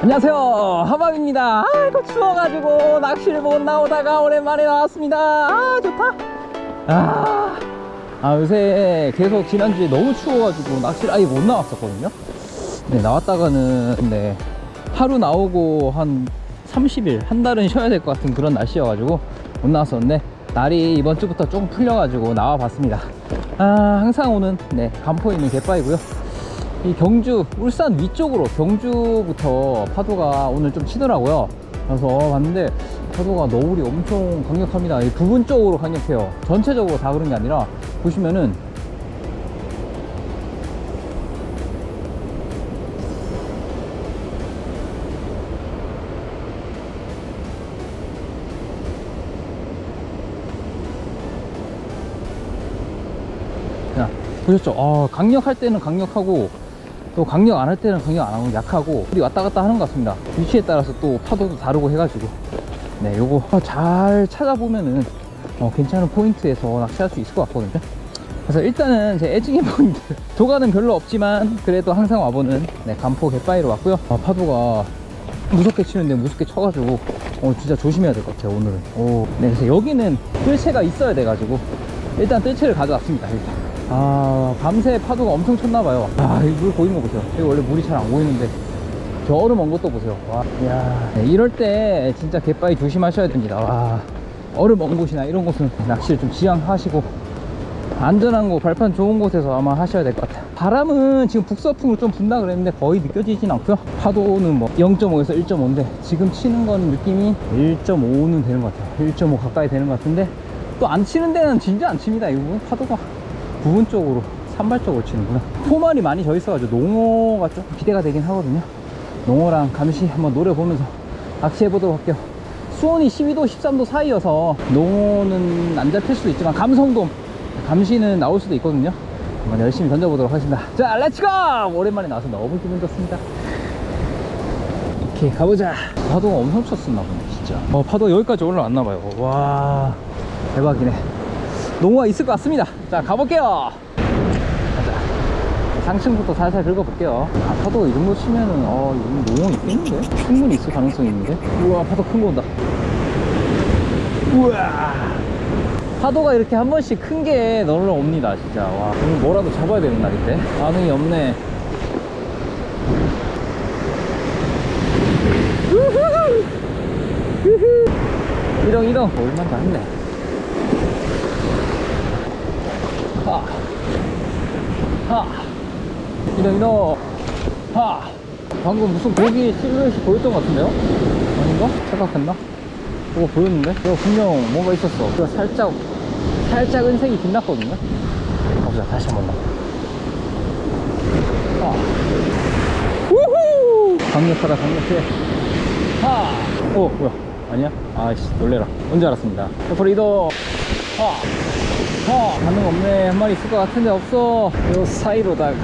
안녕하세요. 하밤입니다. 아이고 추워가지고 낚시를 못 나오다가 오랜만에 나왔습니다. 아 좋다. 아, 아 요새 계속 지난주에 너무 추워가지고 낚시를 아예 못 나왔었거든요. 네 나왔다가는 네 하루 나오고 한 30일 한 달은 쉬어야 될 것 같은 그런 날씨여가지고 못 나왔었는데 날이 이번 주부터 조금 풀려가지고 나와 봤습니다. 아 항상 오는 네 간포에 있는 갯바이고요 이 경주 울산 위쪽으로 경주부터 파도가 오늘 좀 치더라고요. 그래서 봤는데 파도가 너울이 엄청 강력합니다. 이 부분 쪽으로 강력해요. 전체적으로 다 그런 게 아니라 보시면은 자, 보셨죠? 아, 강력할 때는 강력하고 또 강력 안 할 때는 강력 안 하고 약하고 우리 왔다 갔다 하는 것 같습니다. 위치에 따라서 또 파도도 다르고 해가지고 네, 요거 잘 찾아보면은 어, 괜찮은 포인트에서 낚시할 수 있을 것 같거든요. 그래서 일단은 제 애증의 포인트 도가는 별로 없지만 그래도 항상 와보는 네, 간포 갯바위로 왔고요. 아, 파도가 무섭게 치는데 무섭게 쳐가지고 어, 진짜 조심해야 될 것 같아요 오늘은. 오, 네, 그래서 여기는 뜰채가 있어야 돼가지고 일단 뜰채를 가져왔습니다. 일단. 아 밤새 파도가 엄청 쳤나봐요. 아이 물 보이는 거 보세요. 여기 원래 물이 잘 안 보이는데. 저 얼음 온 것도 보세요. 와 이야. 네, 이럴 때 진짜 갯바위 조심하셔야 됩니다. 와 얼음 온 곳이나 이런 곳은 낚시를 좀 지양하시고 안전한 곳 발판 좋은 곳에서 아마 하셔야 될 것 같아요. 바람은 지금 북서풍으로 좀 분다 그랬는데 거의 느껴지진 않고요. 파도는 뭐 0.5에서 1.5인데 지금 치는 건 느낌이 1.5는 되는 것 같아요. 1.5 가까이 되는 것 같은데 또 안 치는 데는 진짜 안 칩니다 이 부분. 파도가 부분 쪽으로 산발적으로 치는구나. 포말이 많이 져 있어가지고 농어가 좀 기대가 되긴 하거든요. 농어랑 감시 한번 노려보면서 낚시해 보도록 할게요. 수온이 12도 13도 사이여서 농어는 안 잡힐 수도 있지만 감성돔 감시는 나올 수도 있거든요. 한번 열심히 던져보도록 하겠습니다. 자 렛츠고 오랜만에 나와서 너무 기분 좋습니다. 오케이 가보자. 파도가 엄청 쳤었나 보네 진짜. 어 파도 여기까지 올라왔나 봐요. 와 대박이네 농어가 있을 것 같습니다. 자 가볼게요. 가자. 상층부터 살살 긁어볼게요. 아 파도가 이 정도 치면은 어 이거 농어 있겠는데? 충분히 있을 가능성이 있는데? 우와 파도 큰 거 온다. 우와! 파도가 이렇게 한 번씩 큰게 놀러 옵니다 진짜. 와 오늘 뭐라도 잡아야 되는 날인데? 반응이 없네. 우후! 우후! 이동 이동. 얼마나 했네 하. 하. 이동 이동. 하. 방금 무슨 고기 실루엣이 보였던 것 같은데요? 아닌가? 착각했나? 그거 보였는데? 그거 분명 뭔가 있었어. 그거 살짝, 살짝 은색이 빛났거든요? 가보자, 다시 한 번 더. 하. 우후! 강력하다, 강력해. 하! 어, 뭐야? 아니야? 아이씨, 놀래라. 언제 알았습니다. 옆으로 이동. 하! 어, 반응 없네. 한 마리 있을 것 같은데 없어. 요 사이로다가.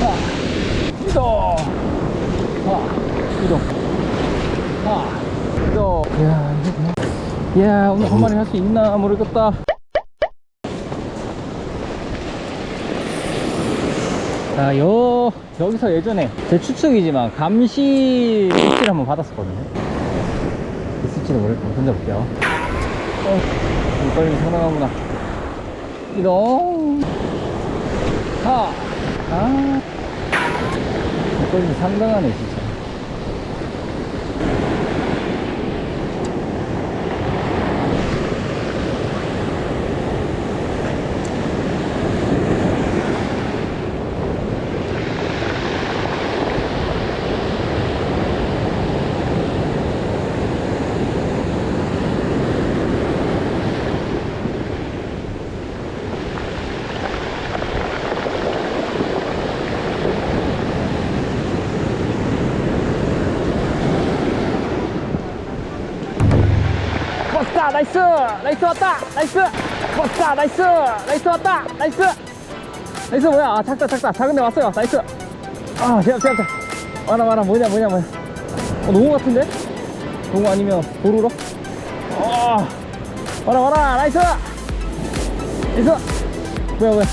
하, 이동. 하, 이동. 하, 이동. 이야, 이거 그냥. 이야, 오늘 한 마리 할 수 있나 모르겠다. 자, 요, 여기서 예전에 제 추측이지만 감시 수치를 한번 받았었거든요. 있을지도 모르겠고 던져볼게요. 어. 물걸림이 상당하구나 이동 하 아. 물걸림이 상당하네 진짜 왔다 나이스! 나이스 왔다! 나이스! 왔다! 나이스! 나이스 왔다! 나이스! 나이스 뭐야? 아 작다 작다. 작은데 왔어요. 나이스. 아 제압 제압 제압 와라 와라. 뭐냐 뭐냐 뭐냐. 어 농어 같은데? 농어 아니면 보루로? 아. 와라 와라. 나이스! 나이스! 뭐야 뭐야.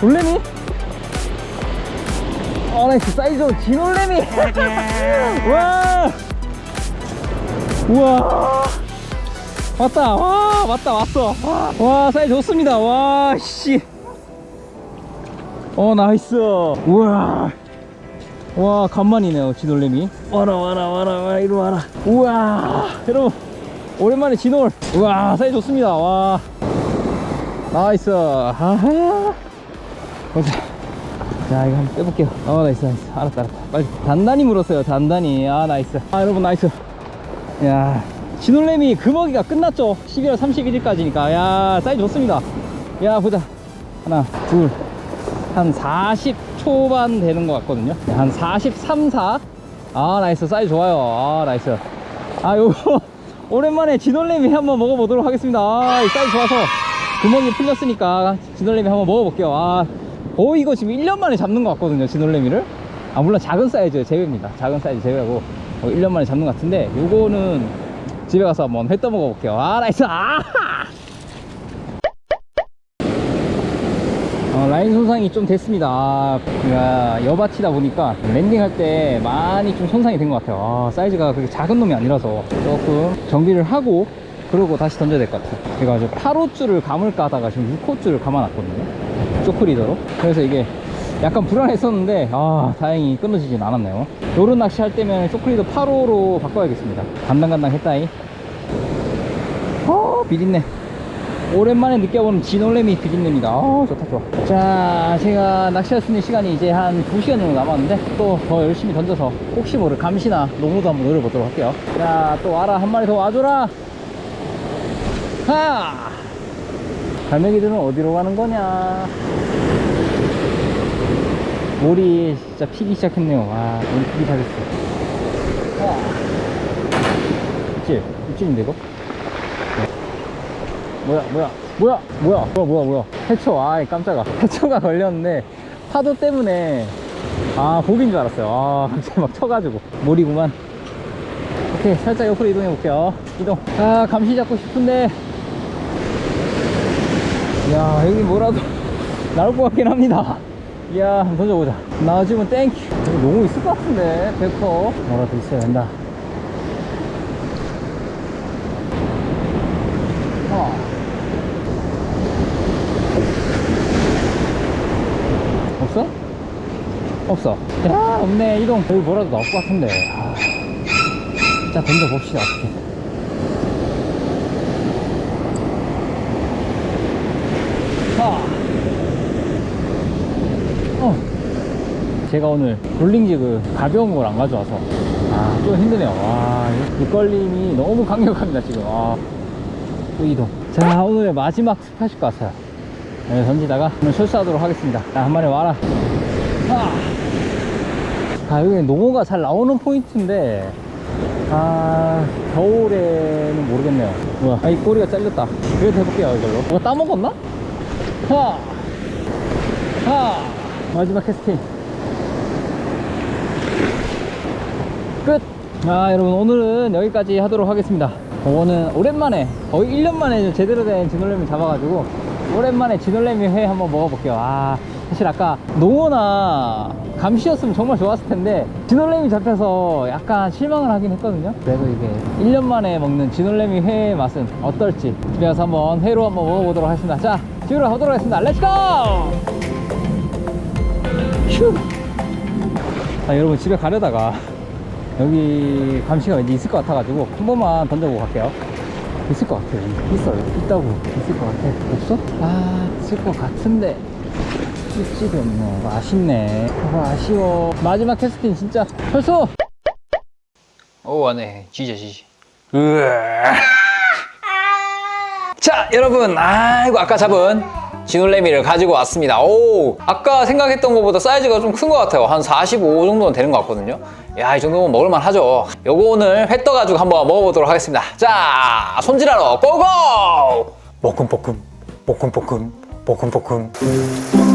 놀래니? 어, 나이스. 사이즈 진올레미. 와. 우와. 왔다. 와, 왔다, 왔어. 와, 와 사이즈 좋습니다. 와, 씨. 어, 나이스. 우와. 와, 간만이네요, 진올레미. 와라, 와라, 와라, 와라, 이리 와라. 우와. 여러분, 오랜만에 진올. 우와, 사이즈 좋습니다. 와. 나이스. 하하. 보자. 자, 이거 한번 빼볼게요. 어, 나이스, 나이스. 알았다, 알았다. 빨리. 단단히 물었어요, 단단히. 아, 나이스. 아, 여러분, 나이스. 야, 진올레미 금어기가 끝났죠? 12월 31일까지니까. 야, 사이즈 좋습니다. 야, 보자. 하나, 둘. 한 40 초반 되는 것 같거든요. 한 43, 4. 아, 나이스. 사이즈 좋아요. 아, 나이스. 아, 요거. 오랜만에 진올레미 한번 먹어보도록 하겠습니다. 아, 이 사이즈 좋아서. 구멍이 풀렸으니까 진올레미 한번 먹어볼게요. 아, 거의 이거 지금 1년 만에 잡는 것 같거든요. 진올레미를. 아, 물론 작은 사이즈 제외입니다. 작은 사이즈 제외하고 어, 1년 만에 잡는 것 같은데 요거는 집에 가서 한번 회 떠먹어 볼게요. 아, 나이스. 아! 어, 라인 손상이 좀 됐습니다. 아, 그러니까 여밭이다 보니까 랜딩할 때 많이 좀 손상이 된 것 같아요. 아, 사이즈가 그렇게 작은 놈이 아니라서 조금 정비를 하고 그러고 다시 던져야 될 것 같아요. 제가 지금 8호줄을 감을까 하다가 지금 6호줄을 감아놨거든요. 쇼크리더로. 그래서 이게 약간 불안했었는데 아 다행히 끊어지진 않았네요. 요런 낚시 할 때면 쇼크리더 8호로 바꿔야겠습니다. 간당간당 했다이. 어 비린내. 오랜만에 느껴보는 진올레미 비린내입니다. 아 좋다 좋아. 자 제가 낚시할 수 있는 시간이 이제 한 2시간 정도 남았는데 또 더 열심히 던져서 혹시 모를 감시나 노무도 한번 노려보도록 할게요. 자 또 와라 한 마리 더 와줘라. 하! 갈매기들은 어디로 가는 거냐? 몰이 진짜 피기 시작했네요. 와, 몰이 피기. 와. 입질, 입질인데 이거? 네. 뭐야, 뭐야, 뭐야, 뭐야, 뭐야, 뭐야, 뭐야. 해초, 아이 깜짝아. 해초가 걸렸는데 파도 때문에 아 고기인 줄 알았어요. 아 갑자기 막 쳐가지고 몰이구만. 오케이, 살짝 옆으로 이동해 볼게요. 이동. 아 감시 잡고 싶은데 야 여기 뭐라도 나올 것 같긴 합니다 이야 한번 던져보자. 나와주면 땡큐 너무 있을 것 같은데 100% 뭐라도 있어야 된다. 어. 없어? 없어. 야 없네 이동. 여기 뭐라도 나올 것 같은데. 아. 자 던져봅시다 어떻게 아. 어. 제가 오늘 롤링지그 가벼운 걸 안 가져와서 아, 좀 힘드네요. 와, 이 밑걸림이 너무 강력합니다, 지금. 아, 또 이동. 자, 오늘의 마지막 스팟일 것 같아요. 네, 던지다가 오늘 철수하도록 하겠습니다. 자, 한 마리 와라. 아, 아 여기 농어가 잘 나오는 포인트인데, 아, 겨울에는 모르겠네요. 뭐야, 아, 이 꼬리가 잘렸다. 그래도 해볼게요, 이걸로. 뭐가 따먹었나? 하! 하! 마지막 캐스팅. 끝! 아, 여러분, 오늘은 여기까지 하도록 하겠습니다. 저거는 오랜만에, 거의 1년 만에 좀 제대로 된 진올래미 잡아가지고, 오랜만에 진올래미 회 한번 먹어볼게요. 아, 사실 아까 농어나 감시였으면 정말 좋았을 텐데, 진올래미 잡혀서 약간 실망을 하긴 했거든요. 그래도 이게 1년 만에 먹는 진올래미 회의 맛은 어떨지, 집에 가서 한번 회로 한번 먹어보도록 하겠습니다. 자, 집으로 가도록 하겠습니다. 렛츠고! 휴! 아, 여러분 집에 가려다가 여기 감시가 왠지 있을 것 같아가지고 한 번만 던져보고 갈게요. 있을 것 같아요. 있어요. 있다고. 있을 것 같아. 없어? 아, 있을 것 같은데. 있지도 없네. 아쉽네. 아, 아쉬워. 마지막 캐스팅 진짜 철수! 오, 왔네. 지지, 지지. 으아. 자, 여러분. 아이고, 아까 잡은 진올레미를 가지고 왔습니다. 오, 아까 생각했던 것보다 사이즈가 좀 큰 것 같아요. 한 45 정도는 되는 것 같거든요. 야, 이 정도면 먹을만 하죠. 요거 오늘 회 떠가지고 한번 먹어보도록 하겠습니다. 자, 손질하러 고고! 볶음볶음, 볶음볶음, 볶음볶음.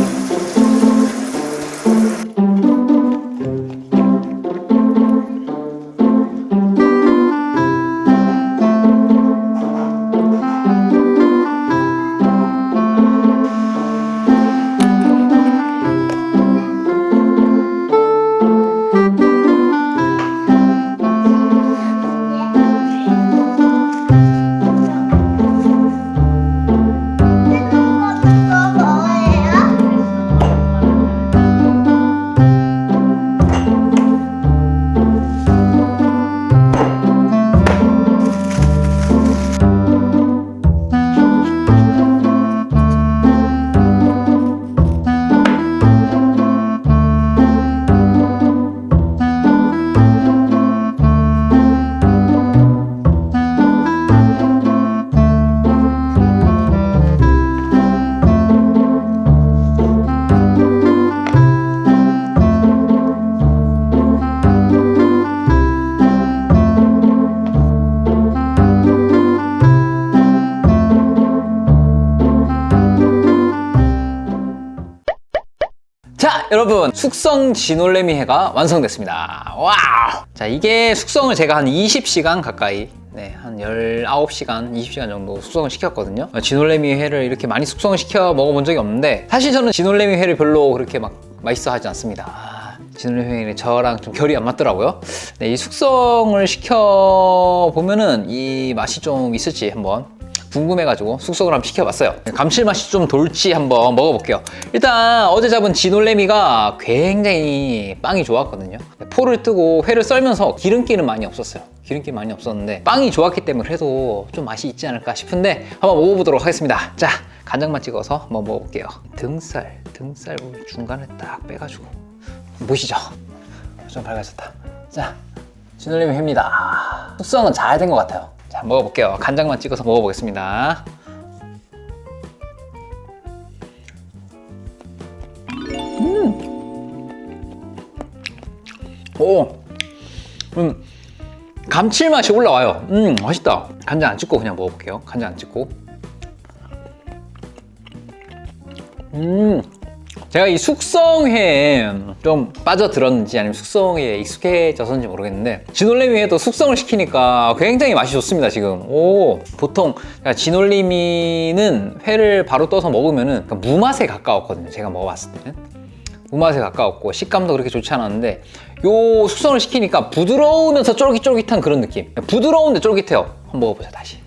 여러분 숙성 진올레미 회가 완성됐습니다. 와우! 자 이게 숙성을 제가 한 20시간 가까이 네, 한 19시간, 20시간 정도 숙성을 시켰거든요. 진올레미 회를 이렇게 많이 숙성을 시켜 먹어본 적이 없는데 사실 저는 진올레미 회를 별로 그렇게 막 맛있어 하지 않습니다. 아, 진올레미 회는 저랑 좀 결이 안 맞더라고요. 네, 이 숙성을 시켜 보면은 이 맛이 좀 있을지 한번 궁금해가지고 숙성을 한번 시켜봤어요. 감칠맛이 좀 돌지 한번 먹어볼게요. 일단 어제 잡은 진올레미가 굉장히 빵이 좋았거든요. 포를 뜨고 회를 썰면서 기름기는 많이 없었어요. 기름기 많이 없었는데 빵이 좋았기 때문에 그래도 좀 맛이 있지 않을까 싶은데 한번 먹어보도록 하겠습니다. 자, 간장만 찍어서 한번 먹어볼게요. 등살, 등살 중간에 딱 빼가지고 보시죠. 좀 밝아졌다. 자, 진올레미 회입니다. 숙성은 잘 된 것 같아요. 자, 먹어볼게요. 간장만 찍어서 먹어보겠습니다. 음. 오, 음, 감칠맛이 올라와요. 음, 맛있다. 간장 안 찍고 그냥 먹어볼게요. 간장 안 찍고. 음, 제가 이 숙성회에 좀 빠져들었는지 아니면 숙성회에 익숙해져서인지 모르겠는데 진올레미에도 숙성을 시키니까 굉장히 맛이 좋습니다 지금. 오 보통 진올레미는 회를 바로 떠서 그러니까 무맛에 가까웠거든요 제가 먹어봤을 때는. 무맛에 가까웠고 식감도 그렇게 좋지 않았는데 요 숙성을 시키니까 부드러우면서 쫄깃쫄깃한 그런 느낌. 부드러운데 쫄깃해요. 한번 먹어보자 다시.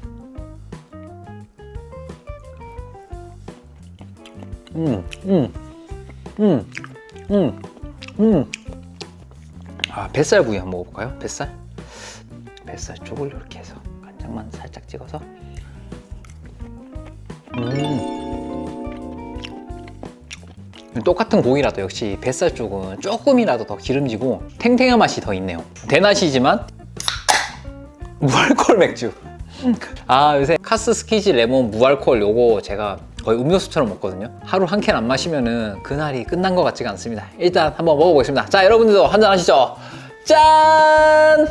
음, 음. 음, 음, 음. 아, 뱃살 부위 한번 먹어볼까요? 뱃살? 뱃살 쪽을 이렇게 해서 간장만 살짝 찍어서. 음. 똑같은 고기라도 역시 뱃살 쪽은 조금이라도 더 기름지고 탱탱한 맛이 더 있네요. 대낮이지만 무알콜 맥주. 아 요새 카스 스키지 레몬 무알콜 요거 제가 거의 음료수처럼 먹거든요. 하루 한 캔 안 마시면은 그날이 끝난 것 같지가 않습니다. 일단 한번 먹어보겠습니다. 자 여러분들도 한잔 하시죠. 짠!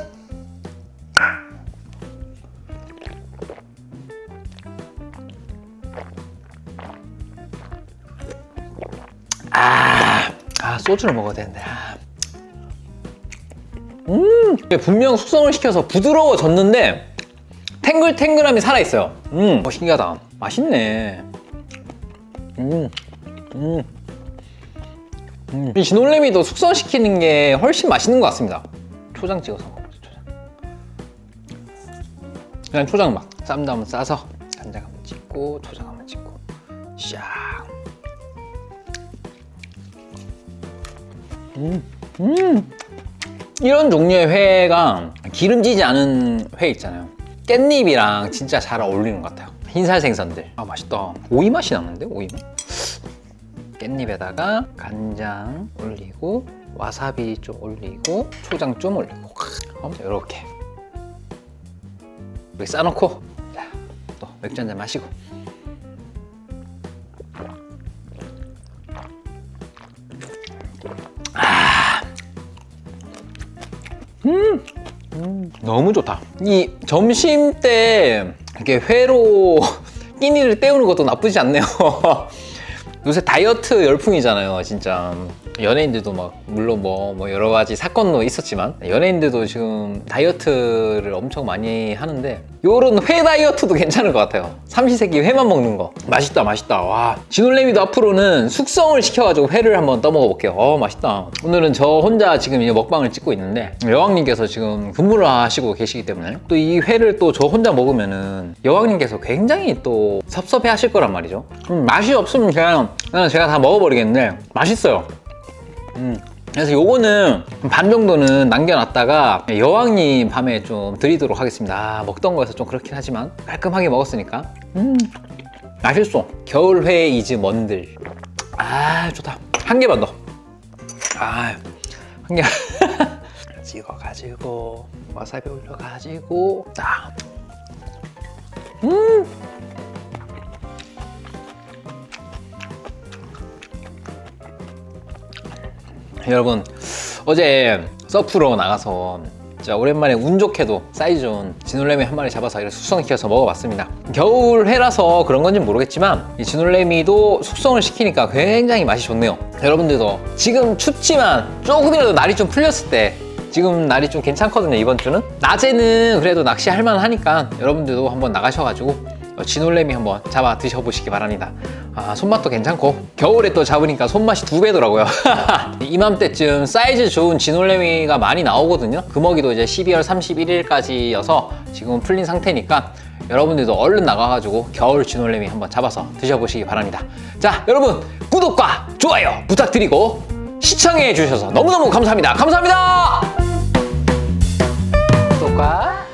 아, 아 소주를 먹어야 되는데. 아. 음 분명 숙성을 시켜서 부드러워졌는데 탱글탱글함이 살아있어요. 음 어, 신기하다. 맛있네 음, 음, 음. 이 진올레미도 숙성시키는 게 훨씬 맛있는 것 같습니다. 초장 찍어서 먹어보자 초장. 그냥 초장 막 쌈도 한번 싸서 간장 한번 찍고 초장 한번 찍고 샥. 음, 음. 이런 종류의 회가 기름지지 않은 회 있잖아요. 깻잎이랑 진짜 잘 어울리는 것 같아요 흰살 생선들. 아 맛있다. 오이 맛이 나는데 오이 맛? 깻잎에다가 간장 올리고 와사비 좀 올리고 초장 좀 올리고. 이렇게. 이렇게 싸놓고. 자, 또 맥주 한 잔 마시고. 너무 좋다. 이 점심 때 이렇게 회로 끼니를 때우는 것도 나쁘지 않네요. 요새 다이어트 열풍이잖아요, 진짜. 연예인들도 막 물론 뭐, 뭐 여러 가지 사건도 있었지만 연예인들도 지금 다이어트를 엄청 많이 하는데 요런 회 다이어트도 괜찮을 것 같아요. 삼시세끼 회만 먹는 거. 맛있다 맛있다. 와 진올레미도 앞으로는 숙성을 시켜가지고 회를 한번 떠먹어 볼게요. 어 맛있다. 오늘은 저 혼자 지금 이 먹방을 찍고 있는데 여왕님께서 지금 근무를 하시고 계시기 때문에 또 이 회를 또 저 혼자 먹으면은 여왕님께서 굉장히 또 섭섭해 하실 거란 말이죠. 음, 맛이 없으면 그냥, 그냥 제가 다 먹어버리겠는데 맛있어요 음. 그래서 요거는 반 정도는 남겨놨다가 여왕님 밤에 좀 드리도록 하겠습니다. 아, 먹던 거에서 좀 그렇긴 하지만 깔끔하게 먹었으니까. 음, 맛있어. 겨울회 이즈 먼들. 아, 좋다. 한 개만 더. 아, 한 개. 찍어가지고 와사비 올려가지고 딱. 음. 여러분 어제 서프로 나가서 자 오랜만에 운 좋게도 사이즈 좋은 진올래미 한 마리 잡아서 이렇게 숙성시켜서 먹어봤습니다. 겨울 해라서 그런 건지 모르겠지만 이 진올래미도 숙성을 시키니까 굉장히 맛이 좋네요. 여러분들도 지금 춥지만 조금이라도 날이 좀 풀렸을 때 지금 날이 좀 괜찮거든요 이번 주는? 낮에는 그래도 낚시할 만하니까 여러분들도 한번 나가셔가지고 어, 진올래미 한번 잡아 드셔보시기 바랍니다 아 손맛도 괜찮고. 겨울에 또 잡으니까 손맛이 두 배더라고요. 이맘때쯤 사이즈 좋은 진올래미가 많이 나오거든요. 금어기도 이제 12월 31일까지여서 지금 풀린 상태니까 여러분들도 얼른 나가가지고 겨울 진올래미 한번 잡아서 드셔보시기 바랍니다. 자 여러분 구독과 좋아요 부탁드리고 시청해 주셔서 너무너무 감사합니다. 감사합니다! 구독과